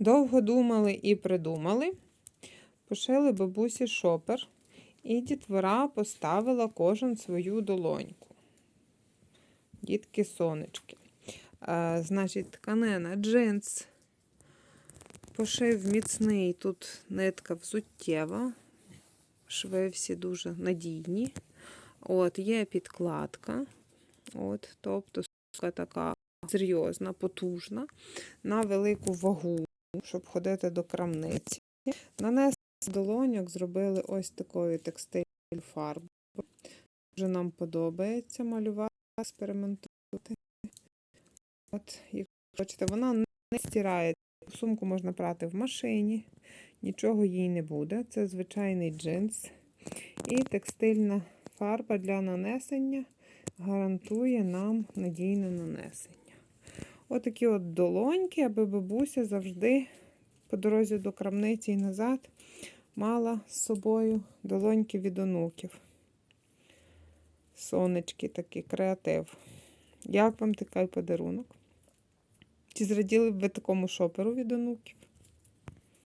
Довго думали і придумали. Пошили бабусі шопер, і дітвора поставила кожен свою долоньку. Дітки сонечки. А, значить, тканина джинс. Пошив міцний, тут нитка взуттєва. Шви всі дуже надійні. От, є підкладка. От, тобто сука така серйозна, потужна, на велику вагу, щоб ходити до крамниці. Нанесли з долоньок, зробили ось такою текстильною фарбою. Дуже нам подобається малювати, експериментувати. От, якщо хочете, вона не стирає. Сумку можна прати в машині, нічого їй не буде. Це звичайний джинс. І текстильна фарба для нанесення гарантує нам надійне нанесення. Отакі от долоньки, аби бабуся завжди по дорозі до крамниці і назад мала з собою долоньки від онуків. Сонечки такі, креатив. Як вам такий подарунок? Чи зраділи б ви такому шоперу від онуків?